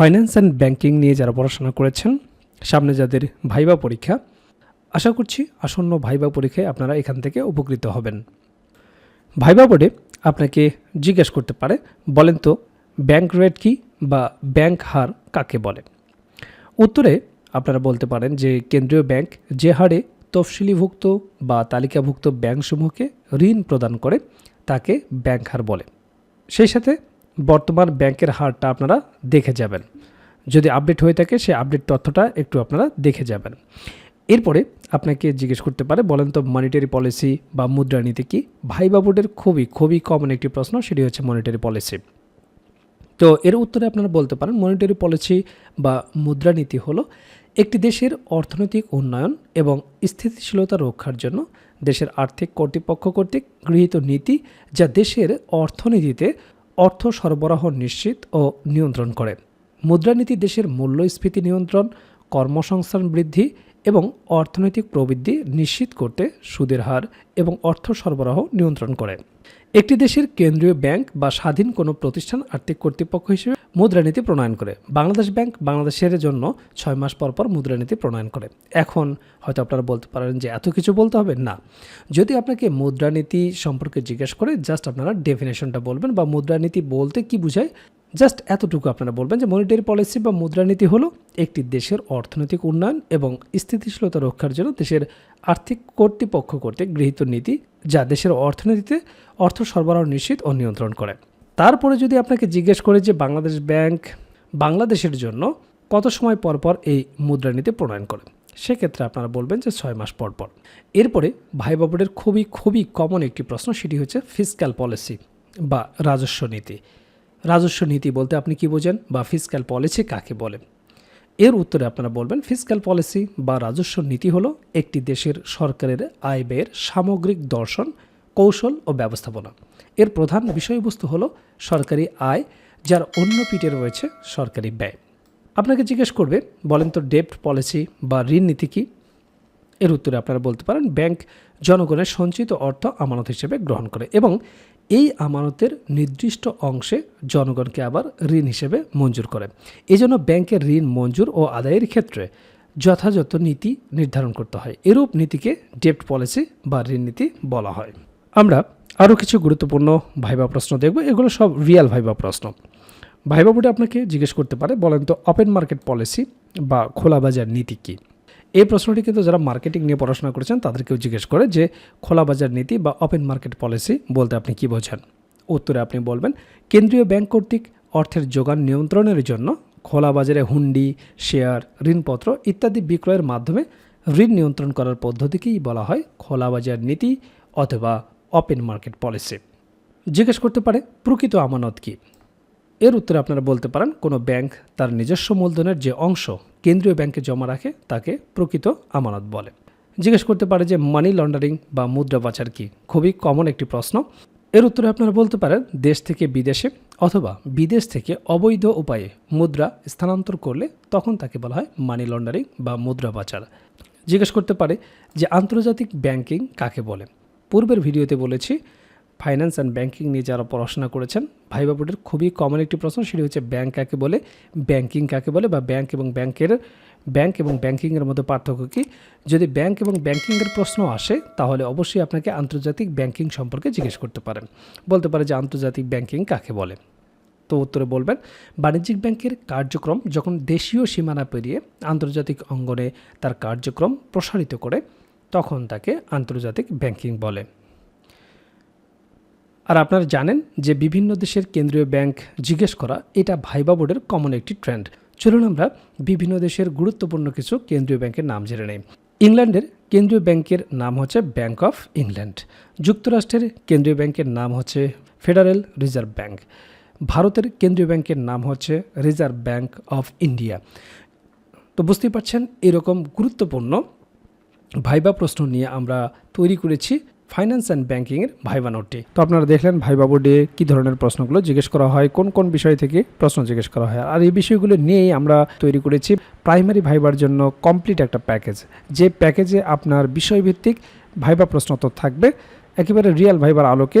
Finance and banking নিয়ে যারা পড়াশোনা করেছেন, সামনে যাদের ভাইবা পরীক্ষা, আশা করছি আসন্ন ভাইবা পরীক্ষায় আপনারা এখান থেকে উপকৃত হবেন। ভাইবা বোর্ডে আপনাকে জিজ্ঞেস করতে পারে, বলেন তো, ব্যাংক রেট কি বা ব্যাংক হার কাকে বলে? উত্তরে আপনারা বলতে পারেন যে, কেন্দ্রীয় ব্যাংক যে হারে তফসিলিভুক্ত বা তালিকাভুক্ত ব্যাংকসমূহকে ঋণ প্রদান করে, তাকে ব্যাংক হার বলে। সেই সাথে বর্তমান ব্যাংকের হারটা আপনারা দেখে যাবেন। যদি আপডেট হয়ে থাকে সেই আপডেট তথ্যটা একটু আপনারা দেখে যাবেন। এরপরে আপনাকে জিজ্ঞেস করতে পারে, বলেন তো মনিটারি পলিসি বা মুদ্রানীতি কি? ভাইবা বোর্ডের খুবই খুবই কমন একটি প্রশ্ন, সেটি হচ্ছে মনিটারি পলিসি তো এর উত্তরে আপনারা বলতে পারেন মনিটারি পলিসি বা মুদ্রানীতি হলো একটি দেশের অর্থনৈতিক উন্নয়ন এবং স্থিতিশীলতা রক্ষার জন্য দেশের আর্থিক কর্তৃপক্ষ কর্তৃক গৃহীত নীতি যা দেশের অর্থনীতিতে অর্থ সরবরাহ নিশ্চিত ও নিয়ন্ত্রণ করে। মুদ্রানীতি দেশের মূল্যস্ফীতি নিয়ন্ত্রণ, কর্মসংস্থান বৃদ্ধি এবং অর্থনৈতিক প্রবৃদ্ধি নিশ্চিত করতে সুদের হার এবং অর্থ সরবরাহ নিয়ন্ত্রণ করে। একটি দেশের কেন্দ্রীয় ব্যাংক বা স্বাধীন কোনো প্রতিষ্ঠান আর্থিক কর্তৃপক্ষ হিসেবে মুদ্রানীতি প্রণয়ন করে। বাংলাদেশ ব্যাংক বাংলাদেশের জন্য ছয় মাস পর পর মুদ্রানীতি প্রণয়ন করে। এখন হয়তো আপনারা বলতে পারেন যে এত কিছু বলতে হবে? না। যদি আপনাকে মুদ্রানীতি সম্পর্কে জিজ্ঞেস করে, জাস্ট আপনারা ডেফিনেশনটা বলবেন বা মুদ্রানীতি বলতে কি বোঝায় জাস্ট এতটুকু আপনারা বলবেন যে মনিটারি পলিসি বা মুদ্রানীতি হলো একটি দেশের অর্থনৈতিক উন্নয়ন এবং স্থিতিশীলতা রক্ষার জন্য দেশের আর্থিক কর্তৃপক্ষ কর্তৃক গৃহীত নীতি যা দেশের অর্থনীতিতে অর্থ সরবরাহ নিশ্চিত ও নিয়ন্ত্রণ করে। তারপরে যদি আপনাকে জিজ্ঞেস করে যে বাংলাদেশ ব্যাংক বাংলাদেশের জন্য কত সময় পর পর এই মুদ্রানীতি প্রণয়ন করে, সেক্ষেত্রে আপনারা বলবেন যে ছয় মাস পর পর। এরপরে ভাই বাবুদের খুবই খুবই কমন একটি প্রশ্ন, সেটি হচ্ছে ফিজিক্যাল পলিসি বা রাজস্ব নীতি। রাজস্ব নীতি বলতে আপনি কি বোঝেন বা ফিসক্যাল পলিসি কাকে বলেন এর উত্তরে আপনারা বলবেন ফিসক্যাল পলিসি বা রাজস্ব নীতি হলো একটি দেশের সরকারের আয় ব্যয়ের সামগ্রিক দর্শন, কৌশল ও ব্যবস্থাপনা। এর প্রধান বিষয়বস্তু হলো সরকারি আয়, যার অন্য পিঠে রয়েছে সরকারি ব্যয়। আপনাকে জিজ্ঞেস করবে, বলেন তো ডেপ্ট পলিসি বা ঋণ নীতি কী? এর উত্তরে আপনারা বলতে পারেন ব্যাংক জনগণের সঞ্চিত অর্থ আমানত হিসেবে গ্রহণ করে এবং এই আমানতের নির্দিষ্ট অংশে জনগণকে আবার ঋণ হিসেবে মঞ্জুর করে। এজন্য ব্যাংকের ঋণ মঞ্জুর ও আদায়ের ক্ষেত্রে যথাযথ নীতি নির্ধারণ করতে হয়। এরূপ নীতিকে ডেপ্ট পলিসি বা ঋণ নীতি বলা হয়। আমরা আরও কিছু গুরুত্বপূর্ণ ভাইবা প্রশ্ন দেখব। এগুলো সব রিয়াল ভাইবা প্রশ্ন। ভাইবা বোর্ডে আপনাকে জিজ্ঞেস করতে পারে, বলেন তো ওপেন মার্কেট পলিসি বা খোলা বাজার নীতি কী? এই প্রশ্নটি কিন্তু যারা মার্কেটিং নিয়ে পড়াশোনা করেছেন, তাদেরকেও জিজ্ঞেস করে যে খোলা বাজার নীতি বা ওপেন মার্কেট পলিসি বলতে আপনি কি বোঝান? উত্তরে আপনি বলবেন, কেন্দ্রীয় ব্যাংক কর্তৃক অর্থের যোগান নিয়ন্ত্রণের জন্য খোলা বাজারে হুন্ডি, শেয়ার, ঋণপত্র ইত্যাদি বিক্রয়ের মাধ্যমে ঋণ নিয়ন্ত্রণ করার পদ্ধতিকেই বলা হয় খোলা বাজার নীতি অথবা ওপেন মার্কেট পলিসি জিজ্ঞেস করতে পারে, প্রকৃত আমানত কী? এর উত্তরে আপনারা বলতে পারেন, কোনো ব্যাংক তার নিজস্ব মূলধনের যে অংশ কেন্দ্রীয় ব্যাংকে জমা রাখে, তাকে প্রকৃত আমানত বলে। জিজ্ঞেস করতে পারে যে মানি লন্ডারিং বা মুদ্রা পাচার কি? খুবই কমন একটি প্রশ্ন। এর উত্তরে আপনারা বলতে পারেন, দেশ থেকে বিদেশে অথবা বিদেশ থেকে অবৈধ উপায়ে মুদ্রা স্থানান্তর করলে তখন তাকে বলা হয় মানি লন্ডারিং বা মুদ্রা পাচার। জিজ্ঞেস করতে পারে যে, আন্তর্জাতিক ব্যাংকিং কাকে বলে? পূর্বের ভিডিওতে বলেছি ফাইন্যান্স অ্যান্ড ব্যাংকিং নিয়ে যারা পড়াশোনা করেছেন ভাইবা বোর্ডের খুবই কমন একটি প্রশ্ন, সেটি হচ্ছে ব্যাংক কাকে বলে, ব্যাংকিং কাকে বলে বা ব্যাংক এবং ব্যাংকের, ব্যাংক এবং ব্যাংকিংয়ের মধ্যে পার্থক্য কী? যদি ব্যাংক এবং ব্যাংকিংয়ের প্রশ্ন আসে, তাহলে অবশ্যই আপনাকে আন্তর্জাতিক ব্যাংকিং সম্পর্কে জিজ্ঞেস করতে পারেন। বলতে পারে যে আন্তর্জাতিক ব্যাংকিং কাকে বলে? তো উত্তরে বলবেন, বাণিজ্যিক ব্যাংকের কার্যক্রম যখন দেশীয় সীমানা পেরিয়ে আন্তর্জাতিক অঙ্গনে তার কার্যক্রম প্রসারিত করে, তখন তাকে আন্তর্জাতিক ব্যাংকিং বলে। আর আপনারা জানেন যে বিভিন্ন দেশের কেন্দ্রীয় ব্যাংক জিজ্ঞেস করা এটা ভাইবা বোর্ডের কমন একটি ট্রেন্ড। চলুন আমরা বিভিন্ন দেশের গুরুত্বপূর্ণ কিছু কেন্দ্রীয় ব্যাংকের নাম জেনে নেই। ইংল্যান্ডের কেন্দ্রীয় ব্যাংকের নাম হচ্ছে ব্যাংক অফ ইংল্যান্ড। যুক্তরাষ্ট্রের কেন্দ্রীয় ব্যাংকের নাম হচ্ছে ফেডারেল রিজার্ভ ব্যাংক। ভারতের কেন্দ্রীয় ব্যাংকের নাম হচ্ছে রিজার্ভ ব্যাংক অফ ইন্ডিয়া। তো বুঝতেই পারছেন, এরকম গুরুত্বপূর্ণ ভাইবা প্রশ্ন নিয়ে আমরা তৈরি করেছি। ফাইন্যান্স অ্যান্ড ব্যাঙ্কিংয়ের ভাইবা নোটটি। তো আপনারা দেখলেন ভাইবা বোর্ডে কী ধরনের প্রশ্নগুলো জিজ্ঞেস করা হয়, কোন কোন বিষয় থেকে প্রশ্ন জিজ্ঞেস করা হয়। আর এই বিষয়গুলো নিয়েই আমরা তৈরি করেছি প্রাইমারি ভাইবার জন্য কমপ্লিট একটা প্যাকেজ। যে প্যাকেজে আপনার বিষয়ভিত্তিক ভাইবা প্রশ্নোত্তর থাকবে, একেবারে রিয়াল ভাইবার আলোকে